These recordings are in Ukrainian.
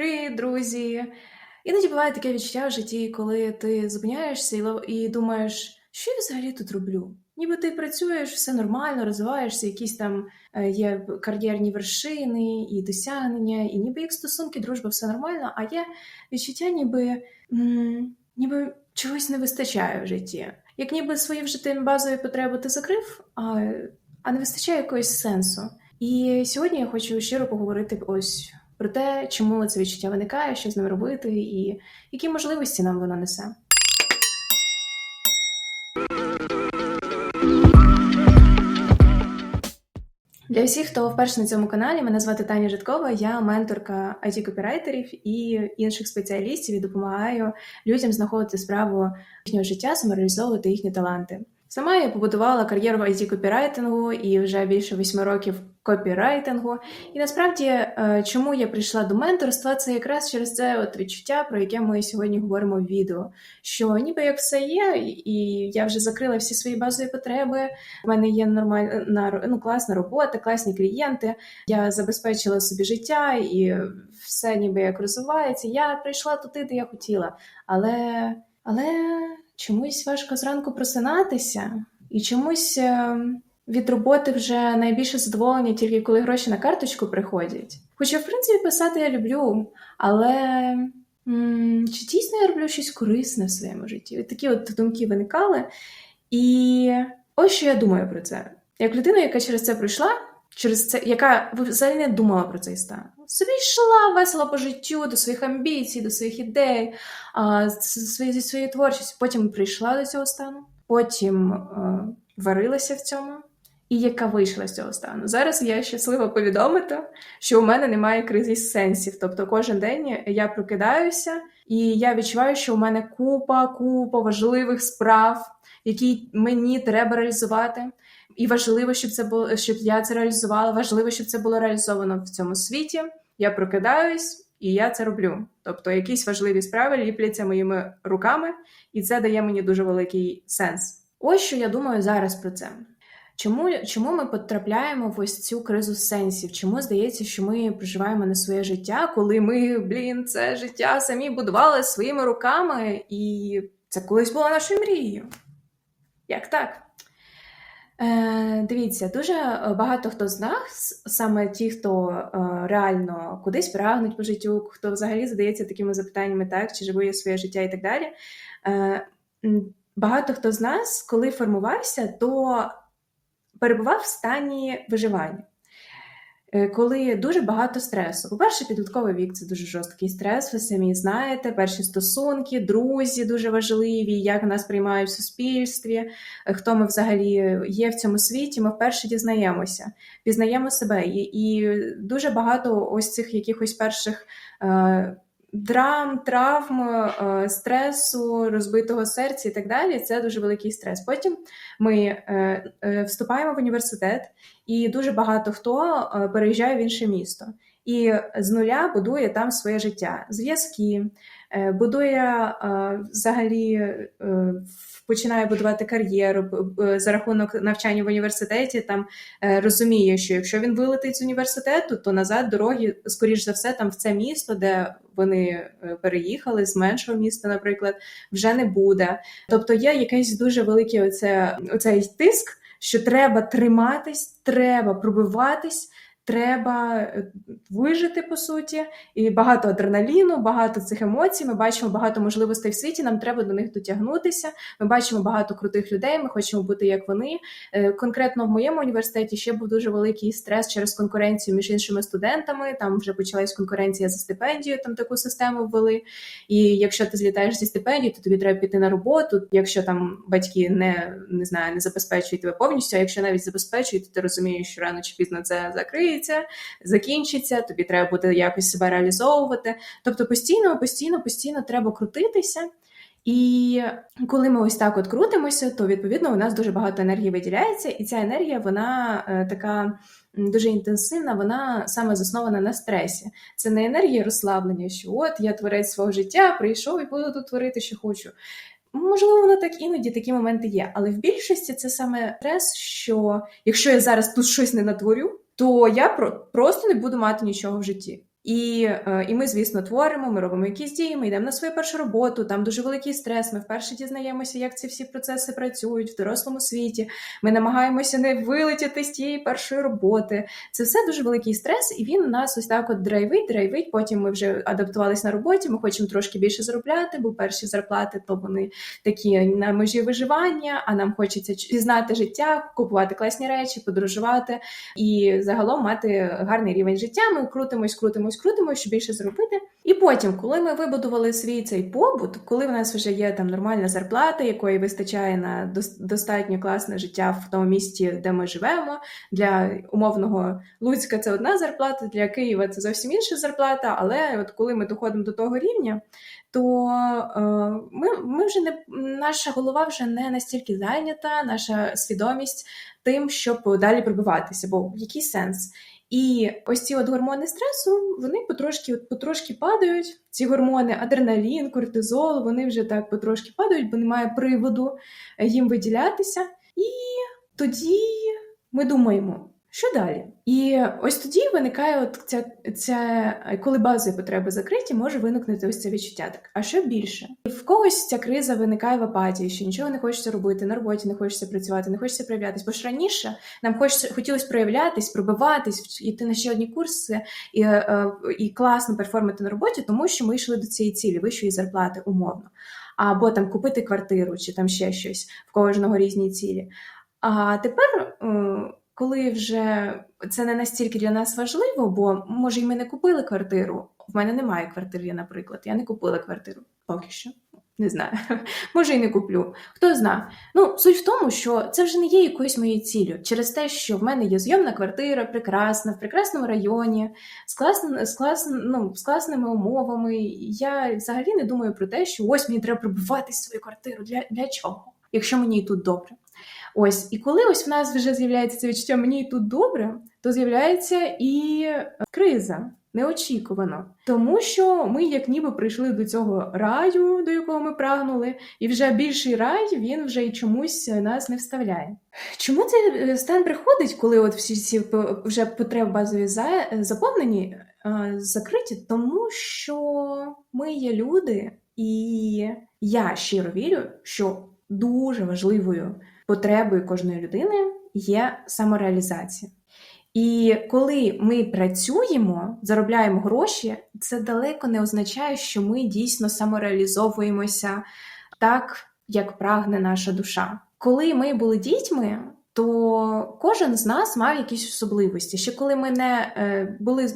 Привіт, друзі! Іноді буває таке відчуття в житті, коли ти зупиняєшся і, думаєш, що я взагалі тут роблю? Ніби ти працюєш, все нормально, розвиваєшся, якісь там е, є кар'єрні вершини і досягнення, і ніби як стосунки, дружба, все нормально, а є відчуття, ніби, ніби чогось не вистачає в житті. Як ніби свої вже ти базові потреби ти закрив, а, а не вистачає якогось сенсу. І сьогодні я хочу щиро поговорити ось про те, чому це відчуття виникає, що з ним робити, і які можливості нам воно несе. Для всіх, хто вперше на цьому каналі, мене звати Таня Житкова, я менторка it копірайтерів і інших спеціалістів і допомагаю людям знаходити справу їхнього життя, самореалізовувати їхні таланти. Сама я побудувала кар'єру в it копірайтингу і вже більше восьми років копірайтингу. І насправді, е, чому я прийшла до менторства, це якраз через це от відчуття, про яке ми сьогодні говоримо в відео. Що ніби як все є, і я вже закрила всі свої базові потреби. У мене є нормальна ну, класна робота, класні клієнти. Я забезпечила собі життя і все ніби як розвивається. Я прийшла туди, де я хотіла. Але, але чомусь важко зранку просинатися, і чомусь е, від роботи вже найбільше задоволення тільки коли гроші на карточку приходять. Хоча, в принципі, писати я люблю, але м, чи дійсно я роблю щось корисне в своєму житті? Такі от думки виникали. І ось що я думаю про це. Як людина, яка через це пройшла, через це, яка взагалі не думала про цей стан. Собі йшла весело по життю, до своїх амбіцій, до своїх ідей, а, зі своєї творчості. Потім прийшла до цього стану, потім е, варилася в цьому, і яка вийшла з цього стану. Зараз я щаслива повідомити, що у мене немає кризи сенсів. Тобто кожен день я прокидаюся, і я відчуваю, що у мене купа, купа важливих справ, які мені треба реалізувати. І важливо, щоб це було, щоб я це реалізувала. Важливо, щоб це було реалізовано в цьому світі. Я прокидаюсь і я це роблю. Тобто, якісь важливі справи ліпляться моїми руками, і це дає мені дуже великий сенс. Ось що я думаю зараз про це. Чому, чому ми потрапляємо в ось цю кризу сенсів? Чому здається, що ми проживаємо не своє життя, коли ми, блін, це життя самі будували своїми руками, і це колись було нашою мрією? Як так? Е, Дивіться, дуже багато хто з нас, саме ті, хто е, реально кудись прагнуть по життю, хто взагалі задається такими запитаннями, так, чи живу я своє життя і так далі. Е, Багато хто з нас, коли формувався, то перебував в стані виживання. Е, Коли дуже багато стресу. По-перше, підлітковий вік це дуже жорсткий стрес, ви самі знаєте, перші стосунки, друзі дуже важливі, як нас приймають в суспільстві, е, хто ми взагалі є в цьому світі, ми вперше дізнаємося, пізнаємо себе. І, дуже багато ось цих якихось перших е, драм, травм, е, стресу, розбитого серця і так далі. Це дуже великий стрес. Потім ми е, е, вступаємо в університет, і дуже багато хто переїжджає в інше місто і з нуля будує там своє життя, зв'язки, будує взагалі, починає будувати кар'єру б- за рахунок навчання в університеті. Там е, розуміє, що якщо він вилетить з університету, то назад дороги, скоріш за все, там в це місто, де вони е, переїхали з меншого міста, наприклад, вже не буде. Тобто є якийсь дуже великий оце, оцей тиск, що треба триматись, треба пробиватись, треба е, вижити по суті, і багато адреналіну, багато цих емоцій. Ми бачимо багато можливостей в світі. Нам треба до них дотягнутися. Ми бачимо багато крутих людей. Ми хочемо бути як вони. Е, Конкретно в моєму університеті ще був дуже великий стрес через конкуренцію між іншими студентами. Там вже почалась конкуренція за стипендію. Там таку систему ввели. І якщо ти злітаєш зі стипендії, то тобі треба піти на роботу. Якщо там батьки не, не знаю, не забезпечують тебе повністю, а якщо навіть забезпечують, то ти розумієш, що рано чи пізно це закриється, закінчиться. Тобі треба буде якось себе реалізовувати. Тобто постійно, постійно, постійно треба крутитися. І коли ми ось так от крутимося, то відповідно у нас дуже багато енергії виділяється, і ця енергія вона е, така дуже інтенсивна, вона саме заснована на стресі. Це не енергія розслаблення, що от я творець свого життя, прийшов і буду тут творити, що хочу. Можливо, воно так іноді такі моменти є, але в більшості це саме стрес, що якщо я зараз тут щось не натворю, то я про- просто не буду мати нічого в житті. І, е, і ми, звісно, творимо, ми робимо якісь дії, ми йдемо на свою першу роботу, там дуже великий стрес. Ми вперше дізнаємося, як ці всі процеси працюють в дорослому світі. Ми намагаємося не вилетіти з тієї першої роботи. Це все дуже великий стрес, і він нас ось так от драйвить, драйвить. Потім ми вже адаптувалися на роботі. Ми хочемо трошки більше заробляти, бо перші зарплати то вони такі на межі виживання. А нам хочеться пізнати життя, купувати класні речі, подорожувати і загалом мати гарний рівень життя. Ми крутимось, крутимось, крутимось, щоб більше зробити. І потім, коли ми вибудували свій цей побут, коли в нас вже є там нормальна зарплата, якої вистачає на достатньо класне життя в тому місті, де ми живемо. Для умовного Луцька це одна зарплата, для Києва це зовсім інша зарплата. Але от коли ми доходимо до того рівня, то е, ми, ми вже не наша голова вже не настільки зайнята, наша свідомість тим, щоб далі пробиватися, бо який сенс? І ось ці от гормони стресу, вони потрошки, от потрошки падають. Ці гормони, адреналін, кортизол, вони вже так потрошки падають, бо немає приводу е, їм виділятися. І тоді ми думаємо, що далі? І ось тоді виникає от ця, ця коли базові потреби закриті, може виникнути ось це відчуття. Так, а що більше? В когось ця криза виникає в апатії, що нічого не хочеться робити, на роботі не хочеться працювати, не хочеться проявлятись. Бо ж раніше нам хочеться хотілося проявлятись, пробиватись, йти на ще одні курси і, е, і класно перформити на роботі, тому що ми йшли до цієї цілі, вищої зарплати, умовно. Або там купити квартиру, чи там ще щось в кожного різні цілі. А тепер, е, коли вже це не настільки для нас важливо, бо може, і ми не купили квартиру. В мене немає квартири, наприклад. Я не купила квартиру поки що. Не знаю, може і не куплю. Хто знає. Ну, суть в тому, що це вже не є якоюсь моєю ціллю. Через те, що в мене є зйомна квартира, прекрасна, в прекрасному районі, з, класним, з, класн, ну, з класними умовами. Я взагалі не думаю про те, що ось мені треба пробиватись в свою квартиру. Для, для чого? Якщо мені і тут добре. Ось, і коли ось в нас вже з'являється це відчуття мені тут добре, то з'являється і криза неочікувано, тому що ми, як ніби, прийшли до цього раю, до якого ми прагнули, і вже більший рай він вже й чомусь нас не вставляє. Чому цей стан приходить, коли от всі ці вже потреби базові заповнені, закриті? Тому що ми є люди, і я щиро вірю, що дуже важливою потребою кожної людини є самореалізація. І коли ми працюємо, заробляємо гроші, це далеко не означає, що ми дійсно самореалізовуємося так, як прагне наша душа. Коли ми були дітьми, то кожен з нас мав якісь особливості. Ще коли ми не е, були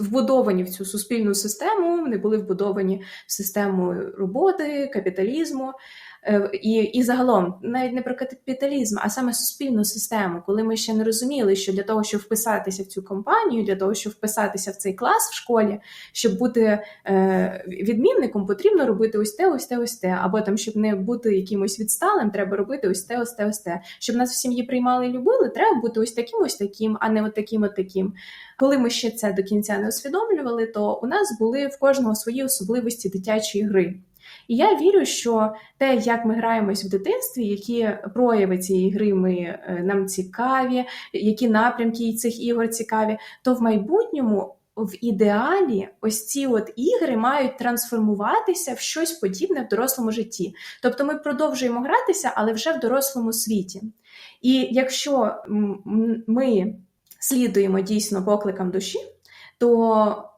вбудовані в цю суспільну систему, не були вбудовані в систему роботи, капіталізму. І і загалом навіть не про капіталізм, а саме суспільну систему, коли ми ще не розуміли, що для того, щоб вписатися в цю компанію, для того, щоб вписатися в цей клас в школі, щоб бути е, відмінником, потрібно робити ось те, ось те, ось те. Або там, щоб не бути якимось відсталим, треба робити ось те, ось те, ось те. Щоб нас в сім'ї приймали і любили, треба бути ось таким, ось таким, а не от таким, от таким. Коли ми ще це до кінця не усвідомлювали, то у нас були в кожного свої особливості дитячої гри. І я вірю, що те, як ми граємось в дитинстві, які прояви цієї гри ми е, нам цікаві, які напрямки цих ігор цікаві, то в майбутньому. В ідеалі ось ці от ігри мають трансформуватися в щось подібне в дорослому житті. Тобто ми продовжуємо гратися, але вже в дорослому світі. І якщо ми слідуємо дійсно покликам душі, то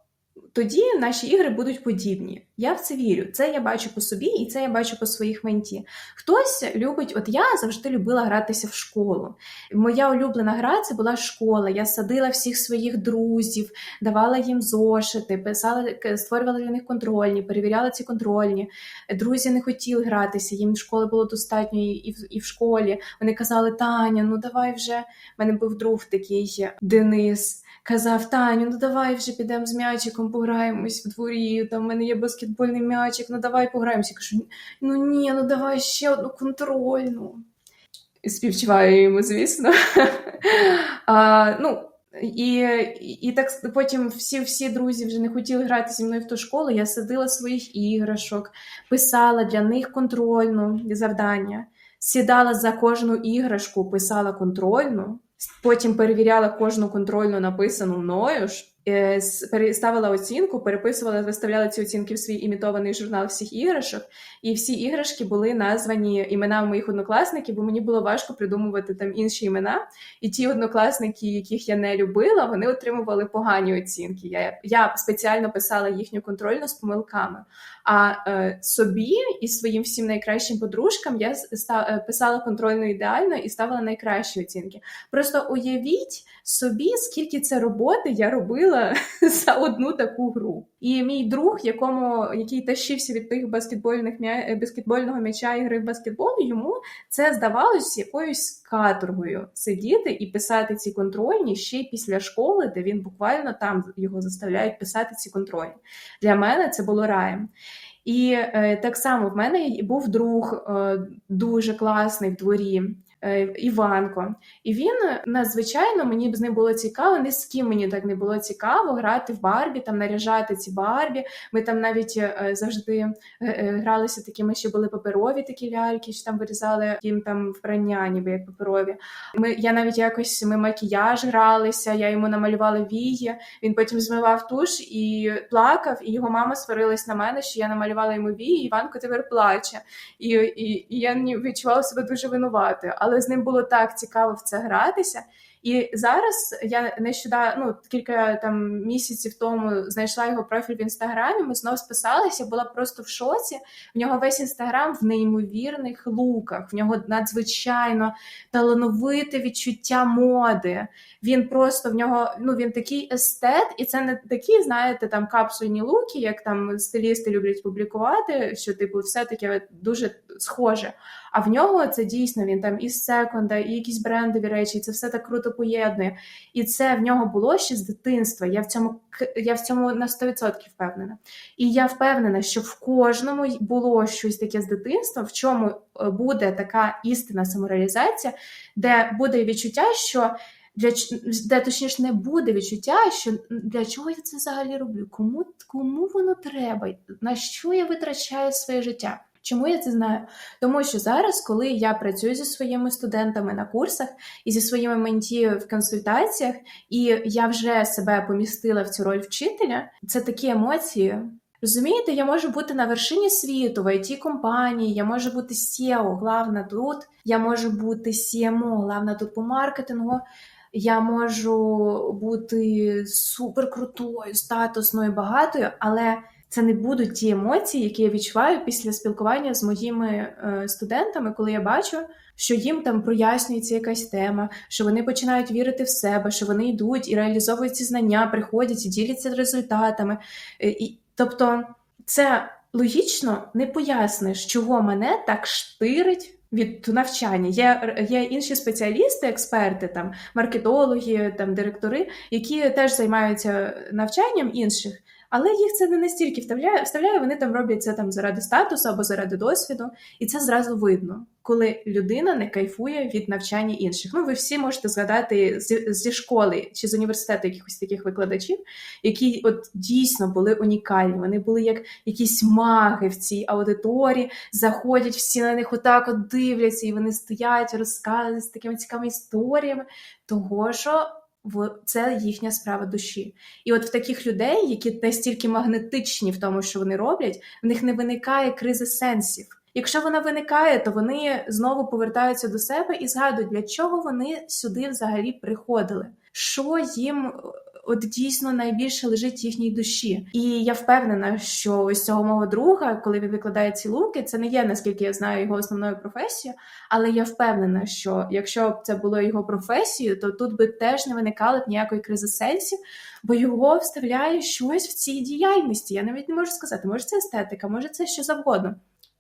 тоді наші ігри будуть подібні. Я в це вірю. Це я бачу по собі, і це я бачу по своїх менті. Хтось любить, от я завжди любила гратися в школу. Моя улюблена гра це була школа. Я садила всіх своїх друзів, давала їм зошити, писала, створювала для них контрольні, перевіряла ці контрольні. Друзі не хотіли гратися, їм школи було достатньо і в, і в школі. Вони казали, Таня, ну давай вже. У мене був друг такий Денис. Казав Таню, ну давай вже підемо з м'ячиком, пограємось в дворі. Там в мене є баскетбольний м'ячик, ну давай пограємося. Я кажу, ну ні, ну давай ще одну контрольну. Співчуваю йому, звісно. а, ну, і і так потім всі всі друзі вже не хотіли грати зі мною в ту школу. Я садила своїх іграшок, писала для них контрольну завдання, сідала за кожну іграшку, писала контрольну. Потім перевіряла кожну контрольну написану мною ж. Е, с- переставила оцінку, переписувала, виставляла ці оцінки в свій імітований журнал всіх іграшок, і всі іграшки були названі іменами моїх однокласників, бо мені було важко придумувати там інші імена. І ті однокласники, яких я не любила, вони отримували погані оцінки. Я, я спеціально писала їхню контрольну з помилками. А е, собі і своїм всім найкращим подружкам я с- ста- е, писала контрольну ідеально і ставила найкращі оцінки. Просто уявіть собі, скільки це роботи я робила за одну таку гру. І мій друг, якому який тащився від тих баскетбольних м'я... е, баскетбольного м'яча і гри в баскетбол, йому це здавалось якоюсь каторгою сидіти і писати ці контрольні ще й після школи, де він буквально там його заставляють писати ці контрольні. Для мене це було раєм. І е, так само в мене був друг е, дуже класний в дворі. Е, Іванко, і він надзвичайно мені б з ним було цікаво. Ні з ким мені так не було цікаво грати в Барбі, там наряжати ці Барбі. Ми там навіть е, завжди е, гралися такими, що були паперові такі ляльки, що там вирізали їм там вбрання, ніби як паперові. Ми я навіть якось ми макіяж гралися. Я йому намалювала вії. Він потім змивав туш і плакав, і його мама сварилась на мене, що я намалювала йому вії. і Іванко тепер плаче. І, і, і я відчувала себе дуже винуватою. Але з ним було так цікаво в це гратися. І зараз я нещодавно, ну кілька там місяців тому знайшла його профіль в інстаграмі. Ми знов списалися, була просто в шоці. В нього весь інстаграм в неймовірних луках. В нього надзвичайно талановите відчуття моди. Він просто в нього ну він такий естет, і це не такі, знаєте, там капсульні луки, як там стилісти люблять публікувати, що типу все таке дуже схоже. А в нього це дійсно він там і з секонда, і якісь брендові речі, і це все так круто поєднує. І це в нього було ще з дитинства. Я в цьому я в цьому на 100% впевнена. І я впевнена, що в кожному було щось таке з дитинства, в чому е, буде така істинна самореалізація, де буде відчуття, що для де точніше не буде відчуття, що для чого я це взагалі роблю? Кому кому воно треба? На що я витрачаю своє життя? Чому я це знаю? Тому що зараз, коли я працюю зі своїми студентами на курсах і зі своїми менті в консультаціях, і я вже себе помістила в цю роль вчителя, це такі емоції. Розумієте, я можу бути на вершині світу в it компанії, я можу бути SEO, главна тут, я можу бути CMO, главна тут по маркетингу. Я можу бути суперкрутою, статусною, багатою, але це не будуть ті емоції, які я відчуваю після спілкування з моїми е, студентами, коли я бачу, що їм там прояснюється якась тема, що вони починають вірити в себе, що вони йдуть і реалізовують ці знання, приходять і діляться результатами. Е, І, тобто, це логічно не поясниш, чого мене так штирить. Від навчання є, є інші спеціалісти, експерти, там маркетологи, там директори, які теж займаються навчанням інших, але їх це не настільки вставляє, вставляє, вони там роблять це там заради статусу або заради досвіду, і це зразу видно, коли людина не кайфує від навчання інших. Ну, ви всі можете згадати зі, зі школи чи з університету якихось таких викладачів, які от дійсно були унікальні. Вони були як якісь маги в цій аудиторії, заходять всі на них отак от дивляться, і вони стоять, розказують з такими цікавими історіями, того що це їхня справа душі. І от в таких людей, які настільки магнетичні в тому, що вони роблять, в них не виникає кризи сенсів. Якщо вона виникає, то вони знову повертаються до себе і згадують, для чого вони сюди взагалі приходили, що їм от дійсно найбільше лежить їхній душі. І я впевнена, що ось цього мого друга, коли він викладає ці луки, це не є наскільки я знаю його основною професією, але я впевнена, що якщо б це було його професією, то тут би теж не виникало б ніякої кризи сенсів, бо його вставляє щось в цій діяльності. Я навіть не можу сказати, може це естетика, може це що завгодно.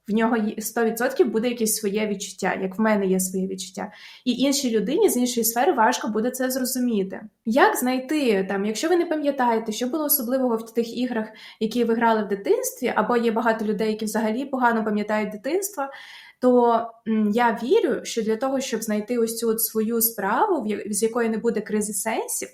В нього 100% буде якесь своє відчуття, як в мене є своє відчуття. І іншій людині з іншої сфери важко буде це зрозуміти. Як знайти там, якщо ви не пам'ятаєте, що було особливого в тих іграх, які ви грали в дитинстві, або є багато людей, які взагалі погано пам'ятають дитинство, то я вірю, що для того, щоб знайти ось цю от свою справу, з якої не буде кризи сенсів,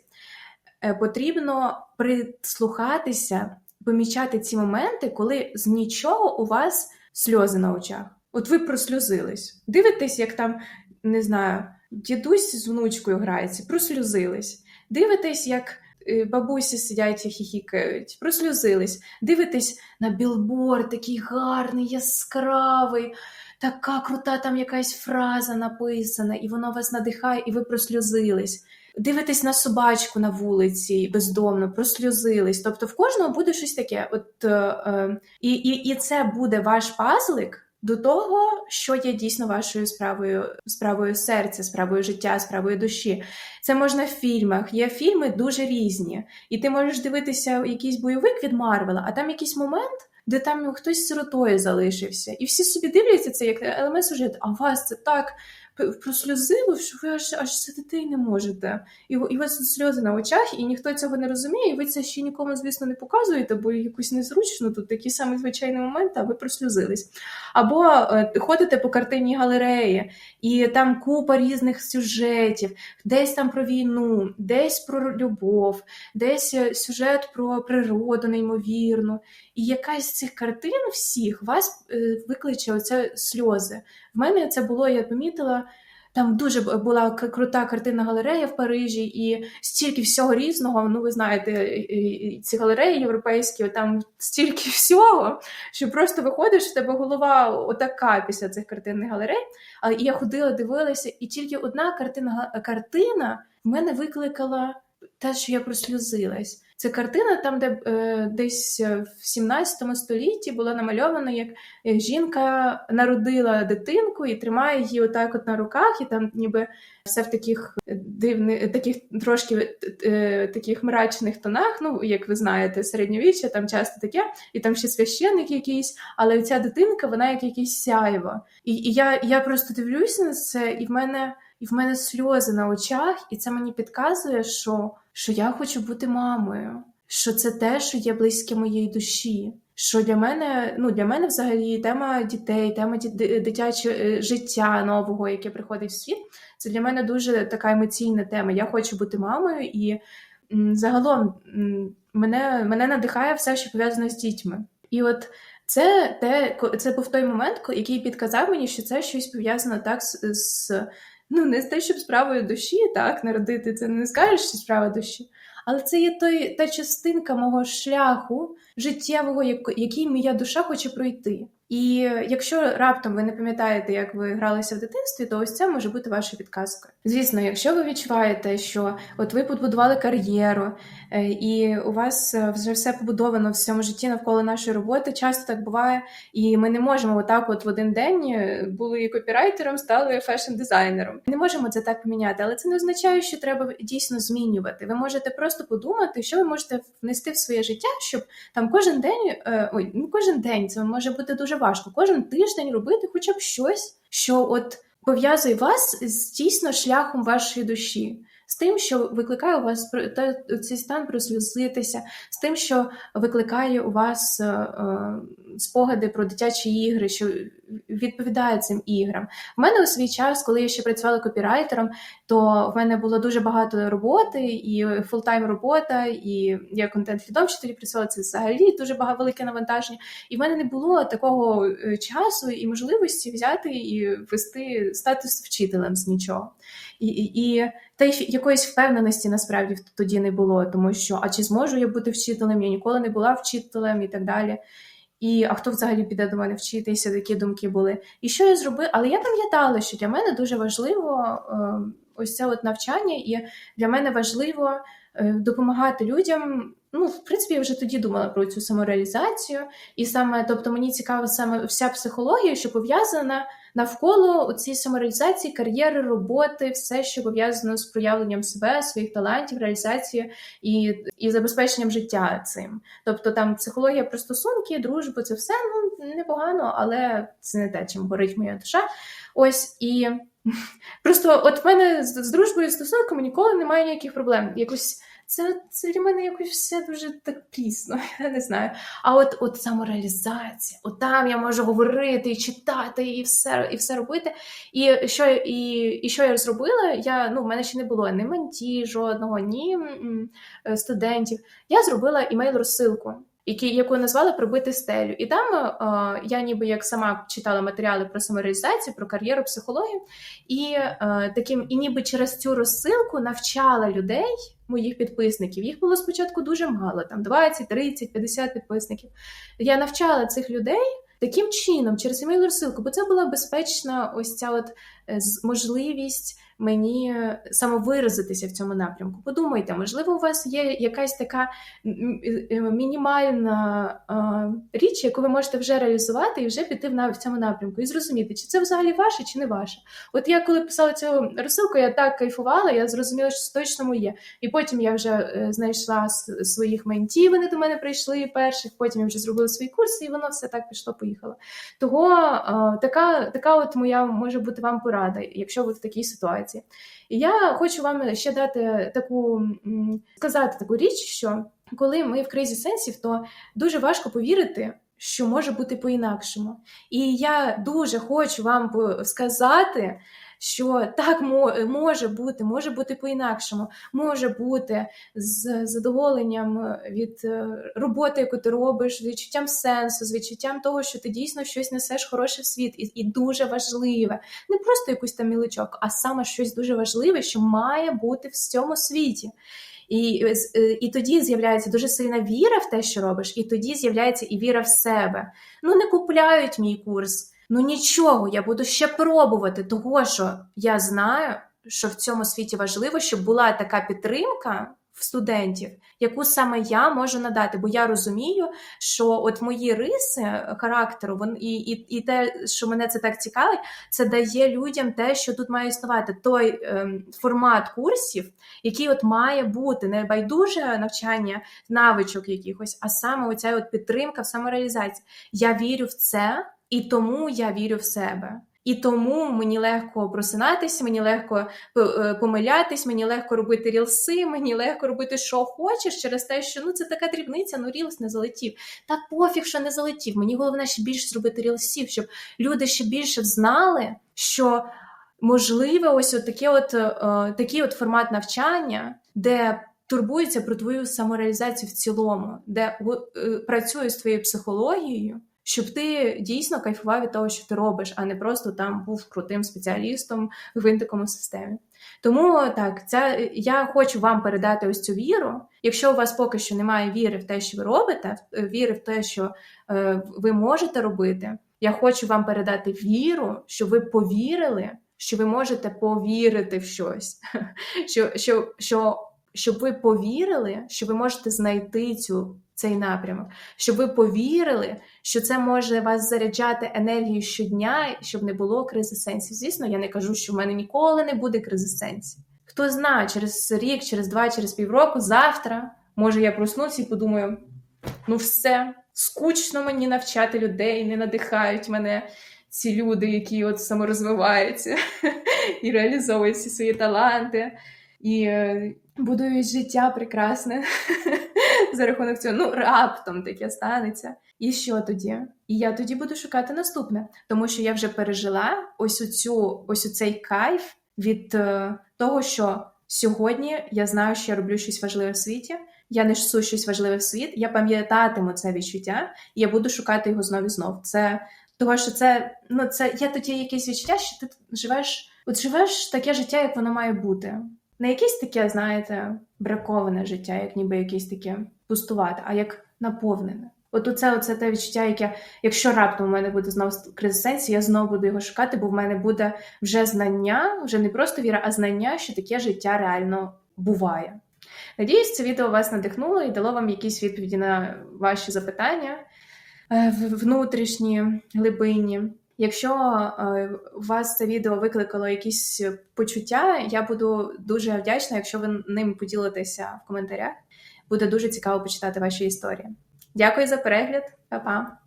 е, потрібно прислухатися, помічати ці моменти, коли з нічого у вас сльози на очах. От ви прослюзились. Дивитесь, як там, не знаю, дідусь з внучкою грається, прослюзились. Дивитесь, як е, бабусі сидять і хіхікають, прослюзились. Дивитесь на білборд, такий гарний, яскравий, така крута там якась фраза написана, і воно вас надихає, і ви прослюзились. Дивитесь на собачку на вулиці бездомно, прослюзились. Тобто в кожного буде щось таке. От, е, е, і, і, і це буде ваш пазлик до того, що є дійсно вашою справою, справою серця, справою життя, справою душі. Це можна в фільмах. Є фільми дуже різні, і ти можеш дивитися якийсь бойовик від Марвела, а там якийсь момент. Де там хтось сиротою залишився, і всі собі дивляться це як елемент сюжету, а у вас це так просльозило, що ви аж аж сидити не можете. І і у вас сльози на очах, і ніхто цього не розуміє, і ви це ще нікому, звісно, не показуєте, бо якось незручно тут такий самий звичайний момент, а ви просльозились. Або е, ходите по картинній галереї, і там купа різних сюжетів, десь там про війну, десь про любов, десь е, сюжет про природу, неймовірну. І якась з цих картин всіх вас е, викличе оце сльози. В мене це було, я помітила. Там дуже була крута картинна галерея в Парижі, і стільки всього різного. Ну, ви знаєте, ці галереї європейські, там стільки всього, що просто виходиш, в тебе голова отака після цих картинних галерей. І я ходила, дивилася, і тільки одна картина картина в мене викликала те, що я прослюзилась. Це картина, там, де е, десь в 17 столітті була намальована, як е, жінка народила дитинку і тримає її отак от на руках, і там ніби все в таких дивних, таких трошки е, таких мрачних тонах. Ну, як ви знаєте, середньовіччя там часто таке, і там ще священник якийсь, але ця дитинка, вона як якийсь сяйво. І, і я, я просто дивлюся на це, і в мене. І в мене сльози на очах, і це мені підказує, що що я хочу бути мамою, що це те, що є близьке моїй душі. Що для мене, ну для мене взагалі тема дітей, тема дитячого е, життя нового, яке приходить в світ, це для мене дуже така емоційна тема. Я хочу бути мамою, і загалом мене мене надихає все, що пов'язано з дітьми. І от це те, це був той момент, який підказав мені, що це щось пов'язано так з, з ну не те, щоб справою душі, так, народити це не скажеш, що справа душі, але це є той, та частинка мого шляху життєвого, який моя душа хоче пройти. І якщо раптом ви не пам'ятаєте, як ви гралися в дитинстві, то ось це може бути ваша підказка. Звісно, якщо ви відчуваєте, що от ви побудували кар'єру, е, і у вас е, вже все побудовано в цьому житті навколо нашої роботи, часто так буває, і ми не можемо отак, от в один день е, були копірайтером, стали фешн-дизайнером. Не можемо це так поміняти, але це не означає, що треба дійсно змінювати. Ви можете просто подумати, що ви можете внести в своє життя, щоб там кожен день, ой, не кожен день це може бути дуже важко. Кожен тиждень робити хоча б щось, що от пов'язує вас з дійсно шляхом вашої душі з тим, що викликає у вас цей стан прослізитися, з тим, що викликає у вас е, е, спогади про дитячі ігри, що відповідає цим іграм. У мене у свій час, коли я ще працювала копірайтером, то в мене було дуже багато роботи, і фултайм робота, і я контент-лідом, що тоді працювала це взагалі дуже багато велике навантаження. І в мене не було такого е, часу і можливості взяти і вести статус вчителем з нічого. І, і, і та якоїсь впевненості насправді тоді не було, тому що а чи зможу я бути вчителем? Я ніколи не була вчителем і так далі. І а хто взагалі піде до мене вчитися? Такі думки були. І що я зробила? Але я пам'ятала, що для мене дуже важливо е, ось це от навчання, і для мене важливо е, допомагати людям. Ну, в принципі, я вже тоді думала про цю самореалізацію, і саме, тобто, мені цікава саме вся психологія, що пов'язана навколо цієї самореалізації, кар'єри, роботи, все, що пов'язано з проявленням себе, своїх талантів, реалізації і і забезпеченням життя цим. Тобто там психологія про стосунки, дружбу, це все ну непогано, але це не те, чим горить моя душа. Ось і просто, от в мене з, з дружбою і стосунками ніколи немає ніяких проблем. Якось це це для мене якось все дуже так пісно, я не знаю. А от от самореалізація, от там я можу говорити, і читати, і все і все робити. І що і, і що я зробила? Я, ну, В мене ще не було ні менті жодного, ні студентів. Я зробила імейл-розсилку. Які, яку назвали Пробити стелю. І там е, я ніби як сама читала матеріали про самореалізацію, про кар'єру, психологію, і е, таким, і ніби через цю розсилку навчала людей, моїх підписників. Їх було спочатку дуже мало, там 20, 30, 50 підписників. Я навчала цих людей. Таким чином, через імейл розсилку, бо це була безпечна ось ця от е, можливість мені самовиразитися в цьому напрямку. Подумайте, можливо, у вас є якась така е, мінімальна е, річ, яку ви можете вже реалізувати і вже піти в цьому напрямку, і зрозуміти, чи це взагалі ваше, чи не ваше. От я коли писала цю розсилку, я так кайфувала, я зрозуміла, що точно моє. І потім я вже е, знайшла своїх ментів, вони до мене прийшли перших, потім я вже зробила свої курси, і воно все так пішло, поїхало. Того е, така, така от моя може бути вам порада, якщо ви в такій ситуації. І я хочу вам ще дати таку сказати таку річ, що коли ми в кризі сенсів, то дуже важко повірити. Що може бути по-інакшому. І я дуже хочу вам сказати, що так може бути, може бути по-інакшому, може бути з задоволенням від е, роботи, яку ти робиш, з відчуттям сенсу, з відчуттям того, що ти дійсно щось несеш хороше в світ, і, і дуже важливе. Не просто якусь там мілочок, а саме щось дуже важливе, що має бути в цьому світі. І, е, е, і тоді з'являється дуже сильна віра в те, що робиш, і тоді з'являється і віра в себе. Ну, не купляють мій курс. Ну нічого, я буду ще пробувати, того що я знаю, що в цьому світі важливо, щоб була така підтримка в студентів, яку саме я можу надати. Бо я розумію, що от мої риси характеру, вон і, і, і те, що мене це так цікавить, це дає людям те, що тут має існувати той ем, формат курсів, який от має бути не байдуже навчання навичок якихось, а саме оця от підтримка в самореалізації. Я вірю в це, і тому я вірю в себе. І тому мені легко просинатися, мені легко е, помилятись, мені легко робити рілси, мені легко робити, що хочеш, через те, що ну це така дрібниця, ну рілс не залетів. Та пофіг, що не залетів. Мені головне ще більше зробити рілсів, щоб люди ще більше знали, що можливе ось от таке от, е, такий от формат навчання, де турбується про твою самореалізацію в цілому, де е, працює з твоєю психологією, щоб ти дійсно кайфував від того, що ти робиш, а не просто там був крутим спеціалістом, гвинтиком у системі. Тому так, це я хочу вам передати ось цю віру. Якщо у вас поки що немає віри в те, що ви робите, е, віри в те, що е, ви можете робити. Я хочу вам передати віру, що ви повірили, що ви можете повірити в щось, що, що, що, щоб ви повірили, що ви можете знайти цю, цей напрямок, щоб ви повірили, що це може вас заряджати енергією щодня, щоб не було кризи сенсів. Звісно, я не кажу, що в мене ніколи не буде кризи сенсів. Хто знає, через рік, через два, через півроку, завтра, може я проснуся і подумаю: ну все, скучно мені навчати людей, не надихають мене ці люди, які от саморозвиваються і реалізовують всі свої таланти, і е, будують життя прекрасне за рахунок цього. Ну, раптом таке станеться. І що тоді? І я тоді буду шукати наступне, тому що я вже пережила ось оцю, ось оцей кайф від е, того, що сьогодні я знаю, що я роблю щось важливе в світі. Я несу щось важливе в світ, я пам'ятатиму це відчуття, і я буду шукати його знов і знов. Це того, що це ну це є тоді якесь відчуття, що ти живеш, от живеш таке життя, як воно має бути. Не якесь таке, знаєте, браковане життя, як ніби якесь таке пустувате, а як наповнене. От оце, оце те відчуття, яке, якщо раптом у мене буде знову криза сенсі, я знову буду його шукати, бо в мене буде вже знання, вже не просто віра, а знання, що таке життя реально буває. Надіюсь, це відео вас надихнуло і дало вам якісь відповіді на ваші запитання е, внутрішні, глибинні. Якщо е, у вас це відео викликало якісь почуття, я буду дуже вдячна, якщо ви ним поділитеся в коментарях. Буде дуже цікаво почитати ваші історії. Дякую за перегляд, Па-па!